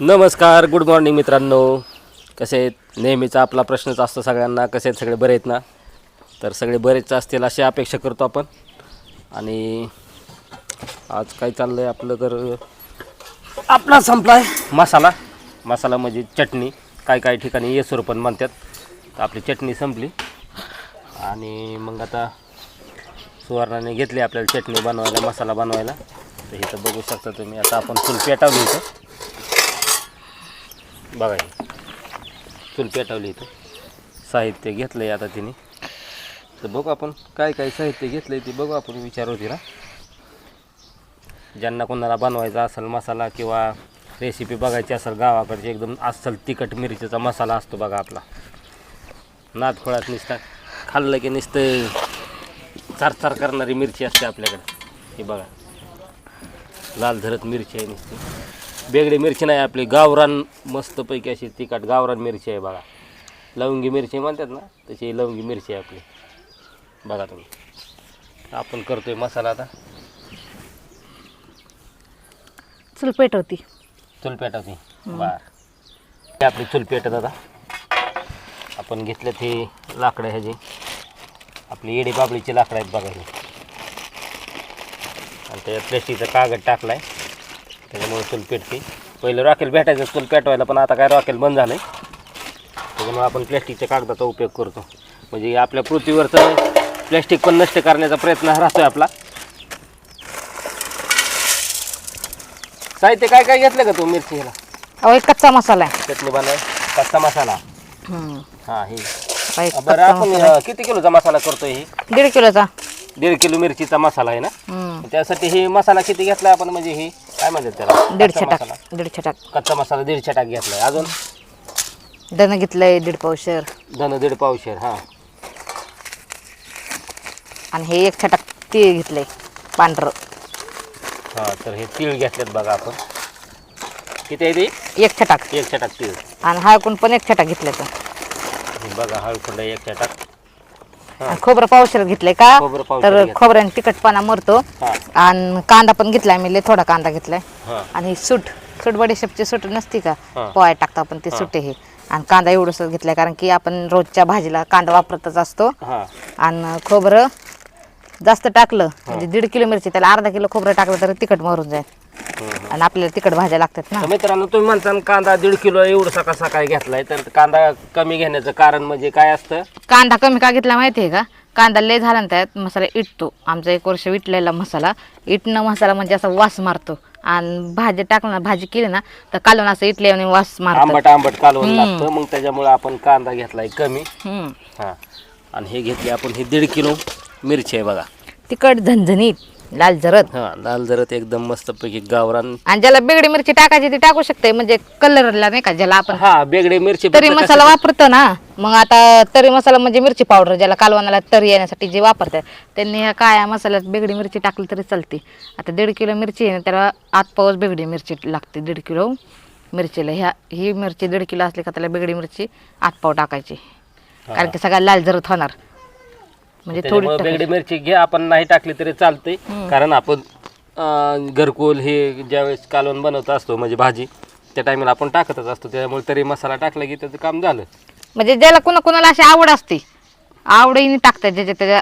नमस्कार good morning मित्रांनो. कसे आहेत? नेहमीचा आपला प्रश्नच असतो सगळ्यांना कसे आहेत सगळे? बरे आहेत ना? तर सगळे बरेच असतील अशी अपेक्षा करतो आपण. आणि आज काय चाललं आहे आपलं तर आपला संपला आहे मसाला. मसाला म्हणजे चटणी. काय काय ठिकाणी येसूर पण म्हणतात. तर आपली चटणी संपली. आणि मग आता सुवर्णाने घेतली आपल्याला चटणी बनवायला मसाला बनवायला. तर इथं बघू शकता तुम्ही आता आपण चूल पेटावली इथं बघा हे. चूल पेटवली इथं. साहित्य घेतलं आहे आता तिने. तर बघू आपण काय काय साहित्य घेतलं आहे ते बघू आपण विचारू तिला. ज्यांना कोणाला बनवायचा असेल मसाला किंवा रेसिपी बघायची असेल गावाकडची एकदम अस्सल तिखट मिरचीचा मसाला असतो बघा आपला. नादखोळात नुसता खाल्लं की नुसतं चारचार करणारी मिरची असते आपल्याकडे. हे बघा. लाल धरत मिरची आहे नुसती. बेगडी मिरची नाही आपली गावरान मस्तपैकी अशी तिखट गावरान मिरची आहे बघा. लवंगी मिरची म्हणतात ना तशी लवंगी मिरची आहे आपली. बघा तुम्ही. आपण करतोय मसाला आता. चल पेटवती. चूल पेटवते. बर आपली चूल पेटत आता. आपण घेतलं ते लाकडं ह्याची. आपली येडी बाबळीची लाकडं आहेत बघा ही. आणि त्याच्यात प्लेस्टिकचा कागद टाकला आहे त्याच्यामुळे चूल पेटते. पहिलं रॉकेल भेटायचं चूल पेटवायला पण आता काय रॉकेल बंद झालं आहे त्याच्यामुळे आपण प्लॅस्टिकच्या कागदाचा उपयोग करतो. म्हणजे आपल्या पृथ्वीवरचं प्लॅस्टिक पण नष्ट करण्याचा प्रयत्न राहतोय आपला. साहित्य काय काय घेतलं का तू मिरची ह्याला? अहो एक कच्चा मसाला आहे. चटणी बनवाय कच्चा मसाला. हम्म. हा हे. एक बरं कच्चा आपण मसाला. अं, किती किलोचा मसाला करतोय ही? आहे. दीड किलोचा. दीड किलो मिरचीचा मसाला आहे ना? हम्म. त्यासाठी हे मसाला किती घेतलाय आपण? म्हणजे हे काय म्हणतात त्याला? दीडशे कच्चा टाक मसाला. दीडशे टाक. कच्चा मसाला दीडशे टाक घेतलाय. अजून? धन घेतलंय दीड पावशर धन दीड पावशेर हा. आणि हे एक छटाक तीळ घेतलंय पांढरं. हा तर हे तीळ घेतलेत बघा आपण. किती आहे ते? एक छटाक. एक छटाक तीळ. आणि हळकून पण एक छटाक घेतलंय तर हे बघा हळकुंड एक छटाक. खोबरं पावशर घेतलंय का? खोबरं पावशेर तर घेतलंय. खोबऱ्याने तिखटपणा मरतो. हा. आणि कांदा पण घेतलाय मी लय थोडा कांदा घेतलाय. हा. आणि सूट सूट बडीशेपची सूट नसती का? हा. पोळ्यात टाकतो आपण ती सुटे हे. आणि कांदा एवढंच घेतलाय कारण की आपण रोजच्या भाजीला कांदा वापरतच असतो. हा. आणि खोबरं जास्त टाकलं म्हणजे दीड किलो मिरची त्याला अर्धा किलो खोबरं टाकलं तर तिखट मरून जाईल. हम्म. आणि आपल्याला तिखट भाज्या लागतात ना. तर मित्रांनो तुम्ही म्हणता ना कांदा दीड किलो एवढं सकाळ सकाळी घेतलाय तर कांदा कमी घेण्याचं कारण म्हणजे काय असतं? कांदा कमी का घेतला माहिती आहे का? कांदा लय झाला ना त्यात मसाला इटतो. आमचा एक वर्ष विटलेला मसाला. इटणं मसाला म्हणजे असा वास मारतो. आणि भाजी टाकलं ना भाजी केली ना तर कालवून असं इटले आणि वास मारतो. आंबट आंबट कालवून लागतं मग त्याच्यामुळे आपण कांदा घेतलाय कमी. हम्म. हा. आणि हे घेतले आपण हे दीड किलो मिरची आहे बघा. तिखट झणझणीत. लाल हा लाल जरत एकदम मस्तपैकी गावरान. आणि ज्याला बेगडी मिरची टाकायची ती टाकू शकते म्हणजे कलरला नाही का ज्याला आपण हा बेगडे मिरची तरी फक्त मसाला वापरतो ना. मग आता तरी मसाला म्हणजे मिरची पावडर ज्याला कालवणाला तरी येण्यासाठी जे वापरतात त्यांनी ह्या काळ्या मसाल्यात बेगडी मिरची टाकली तरी चालते. आता दीड किलो मिरची आहे ना त्याला आत पाऊस बेगडी मिरची लागते दीड किलो मिरचीला. ह्या ही मिरची दीड किलो असली का त्याला बेगडी मिरची आत पाव टाकायची. कारण की सगळ्या लाल जरत होणार. म्हणजे थोडी त्याच्यामुळे बेगडी मिरची घे आपण नाही टाकली तरी चालते कारण आपण अं, घरकुल हे ज्यावेळेस कालवण बनवत असतो म्हणजे भाजी त्या टायमाला आपण टाकतच असतो. त्यामुळे तरी मसाला टाकला की त्याचं काम झालं. म्हणजे ज्याला कुणा कुणाला अशी आवड असते आवडीने टाकतात ज्याच्या त्याच्या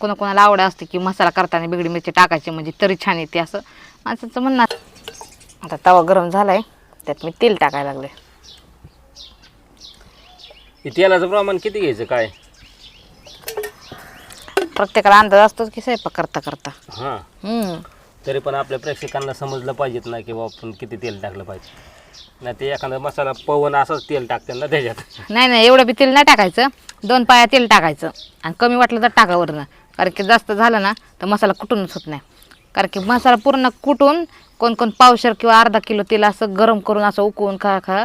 कुणा कुणाला आवड असते की मसाला करताना बिगडी मिरची टाकायची म्हणजे तरी छान येते असं. माणसाचं म्हणणं असतं. आता तवा गरम झालाय त्यात मी तेल टाकायला लागले हे तेलाचं प्रमाण किती घ्यायचं काय? प्रत्येकाला अंदाज असतोच की स्वयंपाक करता करता. हां. हम्म. तरी पण आपल्या प्रेक्षकांना समजलं पाहिजेत ना की बा आपण किती तेल टाकलं पाहिजे. नाही ते एखादा मसाला पवन असंच तेल टाकते ना त्याच्यात. नाही नाही एवढं बी तेल नाही टाकायचं. दोन पाया तेल टाकायचं. आणि कमी वाटलं तर टाका वरनं. कारण की जास्त झालं ना तर मसाला कुटूनच होत नाही. कारण की मसाला पूर्ण कुटून कोण कोण पावशर किंवा अर्धा किलो तेल असं गरम करून असं उकळून खा खा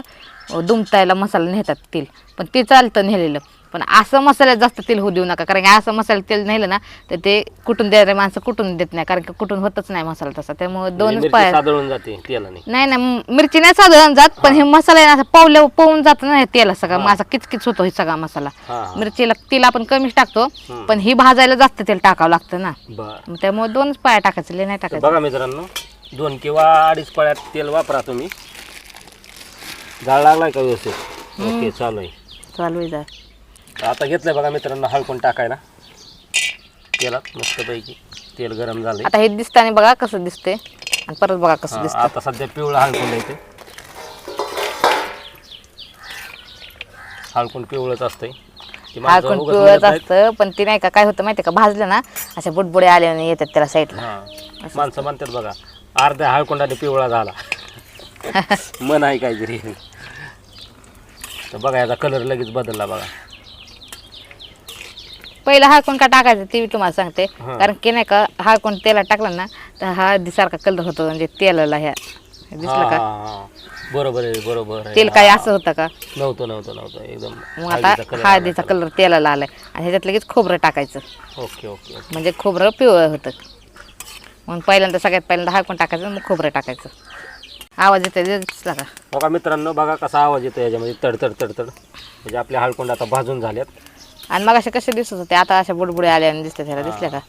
दुमतायला मसाला नेतात तेल. पण ते चालतं नेलेलं. पण असं मसाल्यात जास्त तेल होऊ देऊ नका. कारण की असं मसाल्यात तेल नेलं ना तर ते कुटून देणारे माणसं कुटून देत नाही. कारण की कुटून होतच नाही मसाला तसा. त्यामुळे दोनच मिरची पाया सादळून जाते तेलाने. नाही नाही मिरची नाही साधारण जात पण हे मसाला आहे ना पावल्या पवून जात ना तेला सगळा असा किचकिच होतो हे सगळा मसाला. हां. हां मिरचीला तेल आपण कमीच टाकतो पण ही भाजायला जास्त तेल टाकावं लागतं ना. बरं. मग त्यामुळे दोनच पाया टाकायचं लय नाही तर टाकायचं. बघा मित्रांनो दोन किंवा अडीच पळ्यात तेल वापरा तुम्ही. जाळ लागलाय का व्यवस्थित? ओके चालू आहे. चालू आहे जा आता घेतलंय बघा मित्रांनो हळकून टाकायला. तेलात मस्तपैकी तेल गरम झालंय. आता हे दिसताना बघा कसं दिसते आणि परत बघा कसं दिसतं आता सध्या पिवळं हळकून आहे ते हळकून पिवळंच असतंय. ती माणसं हाकून उगाच पिवळच म्हणत नाहीत. असतं पण ते नाही का काय होतं माहिती का भाजलं ना अशा बुडबुडे आल्याने येतात त्याला साईडला हा माणसं म्हणतात बघा अर्ध्या हळकुंडाने पिवळा झाला. मन आहे काहीतरी. तर बघा याचा कलर लगेच बदलला बघा. पहिलं हाकून का टाकायचं ते मी तुम्हाला सांगते. हा. कारण की नाही का हाकून तेलात टाकलं ना तर हा दिसारखा कलर होतो म्हणजे तेलाला ह्या. हा, दिसलं का? हा, हा. बरोबर आहे बरोबर आहे. तेल काय असं होतं का? नव्हतं नव्हतं नव्हतं. एकदम मग आता हळदीचा color हळदीचा आला. कलर तेलाला आलाय. आणि ह्याच्यात लगेच खोबरं टाकायचं. Okay okay okay. म्हणजे खोबरं पिवळं होतं. मग पहिल्यांदा सगळ्यात पहिल्यांदा हाकून टाकायचं मग खोबरं टाकायचं. आवाज येतो दिसला का? बघा मित्रांनो बघा कसा आवाज येतो याच्यामध्ये. तडतड तडतड. म्हणजे आपले हळकुंड आता भाजून झाल्यात आणि मग असे कसे दिसत होते? आता अशा बुडबुडे आल्याने दिसते त्याला. दिसल्या का?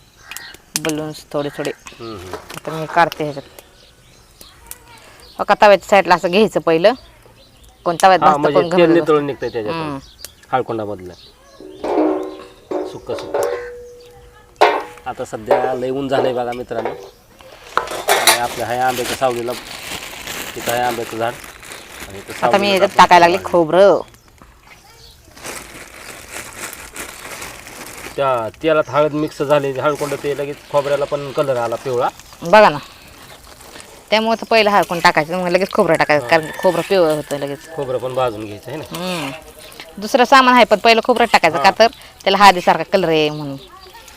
बलून्स थोडे थोडे. आता मी काढते ह्याच्यात. बघा तव्याच्या साईडला असं घ्यायचं पहिलं. कोण तव्यात हा भाजतं म्हणजे कोण त्याच्यात. हळकुंडामधलं सुक्क सुक्क. आता सध्या लय ऊन झालंय बघा मित्रांनो. आणि आपल्या ह्या आंब्याच्या सावलीला तिथं आहे आंब्याचं झाड. आणि आता मी ह्याच्यात टाकायला लागले खोबरं. त्या तेलात हळद मिक्स झाली हळकुंड ते लगेच खोबऱ्याला पण कलर आला पिवळा. बघा ना. त्यामुळे तर पहिलं हरकून टाकायचं मग लगेच खोबरं टाकायचं कारण खोबरं पिवळं होतं लगेच. खोबरं पण भाजून घ्यायचं आहे ना. हम्म. दुसरं सामान आहे पण पहिलं खोबरं टाकायचं का तर त्याला हळदीसारखा कलर आहे म्हणून.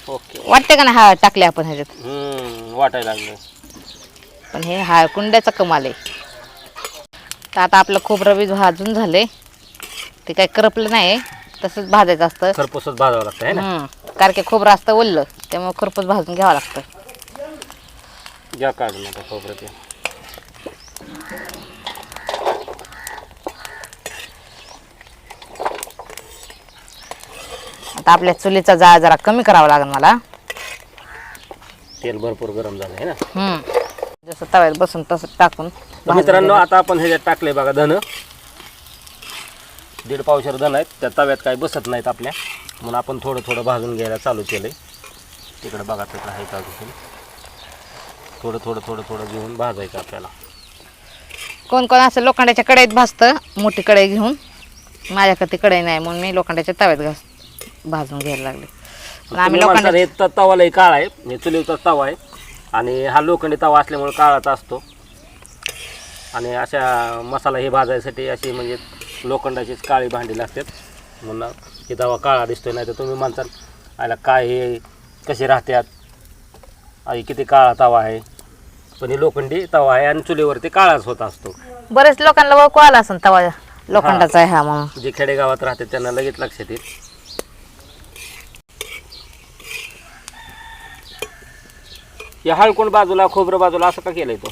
ओके. वाटते का नाही हळद टाकली आपण ह्याच्यात? वाटायला लागलं. पण हे हळकुंड्याचं कमाल आहे. तर आता आपलं खोबरं बी भाजून झालंय. ते काही करपलं नाही तसंच भाजायचं असतं. खरपूसच भाजावं लागतं ना? हम्म. कारण की खोबरं असतं ओललं त्यामुळे खरपूस भाजून घ्यावं लागतं. घ्या काढून आता खोबरं ते. आता आपल्या चुलीचा जाळ जरा कमी करावा लागेल मला. तेल भरपूर गरम झालं आहे ना? हम्म. जसं तव्यात बसून तसं टाकून तर मित्रांनो आता आपण ह्याच्यात टाकले बघा धन दीड पावशर धन आहेत त्या तव्यात काही बसत नाहीत आपल्या. म्हणून आपण थोडं थोडं भाजून घ्यायला चालू केलंय. तिकडे बघा तिकडं आहे का अजून. थोडं थोडं थोडं थोडं घेऊन भाजायचं आपल्याला. कोण कोण असं लोखंडाच्या कढईत भाजतं मोठी कढई घेऊन. माझ्याकडे ती कढई नाही म्हणून मी लोखंडाच्या तव्यात घास भाजून घ्यायला लागले. पण आम्ही लोखंडाच्या हे त- तवा लई काळा आहे हे चुलीचा तवा आहे. आणि हा लोखंडी तवा असल्यामुळे काळाचा असतो. आणि अशा मसाला हे भाजायसाठी अशी म्हणजे लोखंडाचीच काळी भांडी लागतात. म्हणून हे तवा काळा दिसतोय नाही तर तुम्ही म्हणताल आयला काय हे? कसे राहतात आई किती काळा तवा आहे? पण हे लोखंडी तवा आहे आणि चुलीवरती काळाच होत असतो. बरेच लोकांना ओळखू आला असं तवा लोखंडाचा आहे हा म्हणून. जे खेडेगावात राहतात त्यांना लगेच लक्षात येईल. हे हळकोण बाजूला खोबरं बाजूला असं का केलंय तो?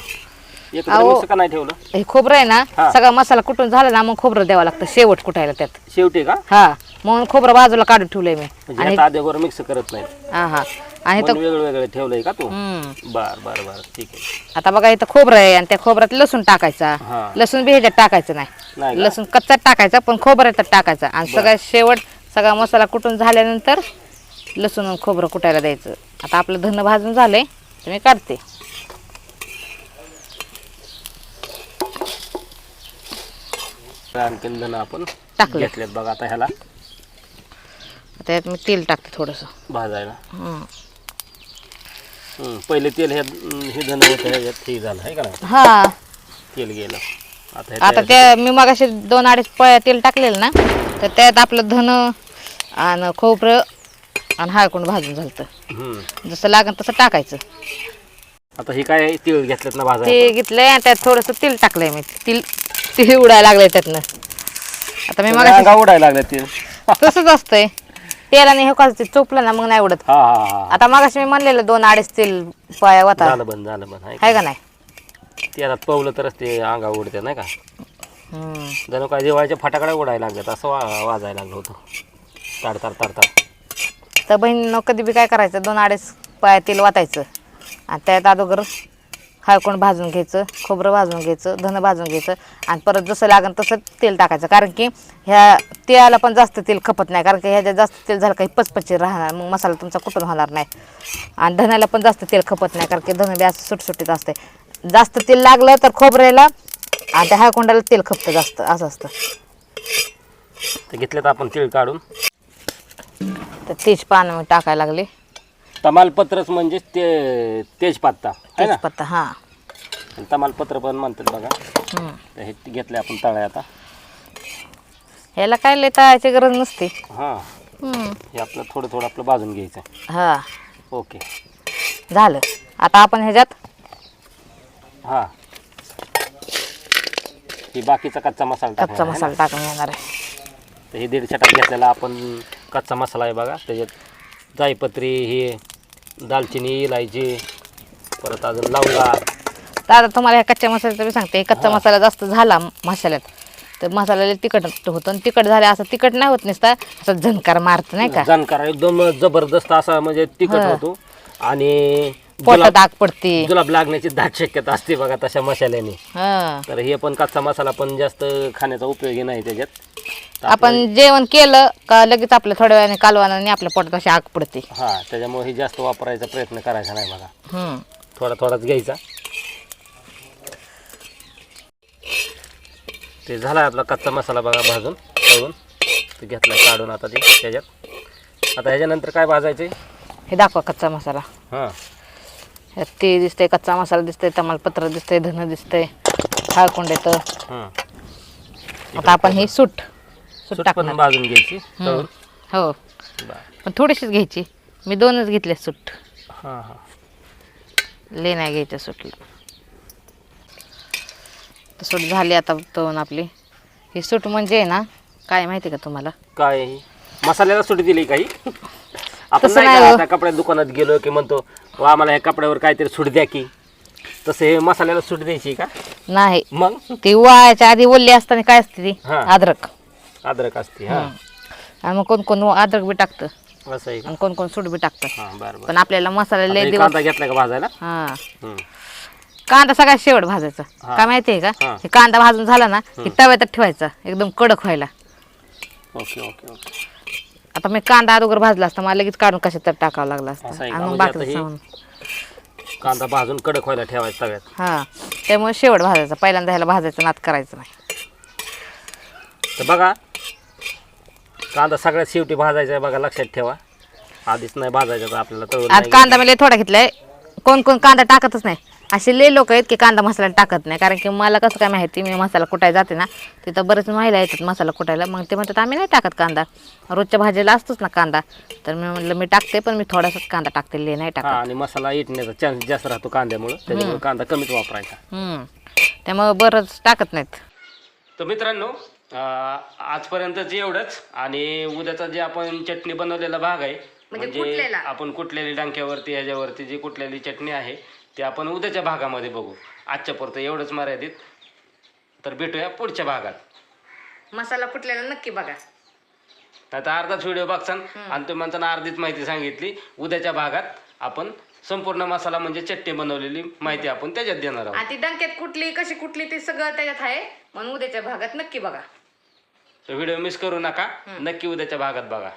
एकत्र अहो. मिक्स का नाही ठेवलं? हे खोबरं आहे ना हा. सगळा मसाला कुटून झाला ना मग खोबरं द्यावं लागतं शेवट कुटायला त्यात. शेवटी का? हा म्हणून खोबरं बाजूला काढून ठेवलंय मी. म्हणजे आणि आता आधीवर मिक्स करत नाही हा हा. आणि तर वेगळं वेगळं ठेवलंय का तू? हम्म. बर बर बर. ठीक आहे. आता बघा इथं खोबरं आहे आणि त्या खोबऱ्यात लसूण टाकायचा. हा. लसूण बी ह्याच्यात टाकायचं नाही. नाही का? लसूण कच्चाच टाकायचा पण खोबऱ्यात टाकायचा. आणि सगळ्यात शेवट सगळा मसाला कुटून झाल्यानंतर लसूण आणि खोबरं कुटायला द्यायचं. आता आपलं धन भाजून झालंय तर मी काढते. आणखीन धन आपण. टाकले. घेतलेत बघा आता ह्याला. आता यात मी तेल टाकते थोडंसं. भाजायला. हं. पहिले तेल हे हे धन होतं ह्याच्यात हे झालं आहे का नाही? हा. तेल गेलं. आता हे आता तयार- त्या मी मग असे दोन अडीच पळ्या तेल टाकलेलं ना तर त्यात आपलं धन आणि खोबरं आणि हळकुंड भाजून झालं हम्म. जसं लागेल तसं टाकायचं. आता हे काय तिळ घेतलेत ना भाजायला ते घेतलंय आणि त्यात थोडंसं तेल टाकलंय मी. तिल तिळ उडायला लागलंय त्यातनं. आता मी मग अंगा उडायला लागले तेल तसंच असतंय. तेलाने हे कसं ते चोपलं ना मग नाही उडत. हा हा हा. आता मग मी म्हणलेलं दोन अडीच तेल पाया होता. झालं बंद झालं बंद. आहे का? नाही? तेलात पवलं तरच ते अंगा उडते नाही का? हम्म. जणू काय दिवाळीच्या फटाकडे उडायला लागल्यात असं वा वाजायला लागलं होतं. ताड ताड ताड ताड. तर बहीण कधी बी काय करायचं दोन अडीच पाया तेल वाटायचं. आणि त्यात अगोदर हळकोंड भाजून घ्यायचं खोबरं भाजून घ्यायचं धन भाजून घ्यायचं आणि परत जसं लागेल तसं तेल टाकायचं. कारण की ह्या तेलाला पण जास्त तेल खपत नाही. कारण की ह्याच्यात जास्त तेल झालं काही पचपची राहणार. मग मसाला तुमचा कुठून होणार नाही. आणि धण्याला पण जास्त तेल खपत नाही कारण की धन बी असं सुटसुटीत असते जास्त तेल लागलं तर खोबऱ्याला आणि त्या हळकोंडाला तेल खपतं जास्त असं असतं. तर घेतल्यात आपण तीळ काढून. तर तेज पानं टाकायला लागले. तमालपत्रच म्हणजे ते तेजपत्ता आहे ना? तेजपत्ता हां. तमालपत्र पण म्हणतात बघा. हम्म. तर हे घेतले आपण तळाय आता. ह्याला काय लय तळायची गरज नसते. हां. हम्म. हे आपलं थोडं थोडं आपलं भाजून घ्यायचं हा. ओके. झालं. आता आपण ह्याच्यात हां. ही बाकीचा कच्चा मसाला कच्चा टाकणार आहे मसाला टाकून येणार आहे. तर हे दीड छटात घेतलेला आपण कच्चा मसाला आहे बघा. त्याच्यात जायपत्री ही दालचिनी इलायची परत अजून लवंगा. तर आता तुम्हाला ह्या कच्च्या मसाल्याचं मी सांगते. कच्चा मसाला जास्त झाला मसाल्यात. तर मसाल्याला तिखट होतं आणि तिखट झाले असं तिखट नाही होत नसता असं झणकार मारत नाही का? जाणकार एकदम जबरदस्त असा म्हणजे तिखट. होतो. आणि पोटात आग पडते. जुलाब लागण्याची दाट शक्यता असते बघा तशा मसाल्याने. हा. तर हे पण कच्चा मसाला पण जास्त खाण्याचा उपयोगी नाही त्याच्यात. आपण जेवण केलं का लगेच आपल्या थोड्या वेळाने कालवानाने आपल्या पोटात अशी आग पडते. हा त्याच्यामुळे हे जास्त वापरायचा प्रयत्न करायचा नाही बघा. हम्म. थोडा थोडाच घ्यायचा. ते झाला आपला कच्चा मसाला बघा भाजून तळून. ते घेतला काढून आता ते त्याच्यात. आता ह्याच्यानंतर काय भाजायचे हे दाखवा कच्चा मसाला. हां. ते दिसतंय कच्चा मसाला दिसतंय तमालपत्र दिसतंय धन दिसतंय हळकुंड येतं. हां आता आपण ही सूट. सूट सूट टाकणार. पण भाजून घ्यायची तळून हो. बरं पण थोडीशीच घ्यायची. मी दोनच घेतले सूट. हां हां. ले नाही घ्यायच्या सुटला. तर सूट झाली आता तळून आपली. ही सूट म्हणजे आहे ना काय माहिती का तुम्हाला? काय मसाल्याला सुटी दिली काही आपण तसं नाही नाही का हो. आता कपड्या दुकानात गेलो की म्हणतो वा आम्हाला ह्या कपड्यावर काहीतरी सूट द्या की. तसं हे मसाल्याला सूट द्यायची का? नाही. मग? ती वाळायच्या आधी ओल्ली असताना काय असते ती? हा. अद्रक. अद्रक असते हां. आणि मग कोण कोण अद्रक बी टाकतं. असं आहे का? आणि कोण कोण सूट बी टाकतं. हां बरं बरं. पण आपल्याला मसाला आता लय हे दिवस कांदा घेतला का भाजायला? हा. कांदा सगळ्यात शेवट भाजायचा. हा. काय माहितीये का? हा. हे कांदा भाजून झाला ना की तव्यातच ठेवायचा एकदम कडक व्हायला. Okay okay okay. आता मी कांदा अगोदर भाजला असता मला लगेच काढून कशात तर टाकावं लागला असतं. आहे का? आणि मग म्हणजे आता बाकीचं हे- सामान कांदा भाजून कडक व्हायला ठेवायचा तव्यात. हा. त्यामुळे शेवट भाजायचा. पहिल्यांदा ह्याला भाजायचं नात करायचं नाही. तर बघा कांदा सगळ्यात शेवटी भाजायचा आहे बघा लक्षात ठेवा. आधीच नाही भाजायचा तर आपल्याला तळून आज नाही कांदा मी लय थोडा घेतलाय. कोण कोण कांदा टाकतच नाही. असे लय लोक आहेत की कांदा मसाला टाकत नाही. कारण की मला कसं काय माहिती मी मसाला कुटायला जाते ना तिथं बरेच महिला येतात मसाला कुटायला मग ते म्हणतात आम्ही नाही टाकत कांदा. रोजच्या भाजीला असतोच ना कांदा. तर मी म्हटलं मी टाकते पण मी थोडासाच कांदा टाकते लय नाही हा टाकत. आणि मसाला इटण्याचा चान्स जास्त राहतो कांद्यामुळे. त्याच्यामुळे कांदा कमीच वापरायचा. हम्म. त्यामुळे बरंच टाकत नाहीत. तर मित्रांनो आजपर्यंतच एवढंच आणि उद्याचा जे आपण चटणी बनवलेला भाग आहे म्हणजे आपण कुटलेली डांक्यावरती ह्याच्यावरती जी कुटलेली चटणी आहे ती आपण उद्याच्या भागामध्ये बघू. आजच्या पुरतं एवढंच मर्यादित. तर भेटूया पुढच्या भागात. मसाला कुटलेला नक्की बघा. आता अर्धाच व्हिडिओ बघसान. आणि तुम्ही म्हणताना अर्धीच माहिती सांगितली. उद्याच्या भागात आपण संपूर्ण मसाला म्हणजे चटणी बनवलेली माहिती आपण त्याच्यात देणार आहोत. आणि ती डंक्यात कुठली कशी कुठली ते सगळं त्याच्यात आहे. म्हणून उद्याच्या भागात नक्की बघा. व्हिडिओ मिस करू नका. नक्की उद्याच्या भागात बघा.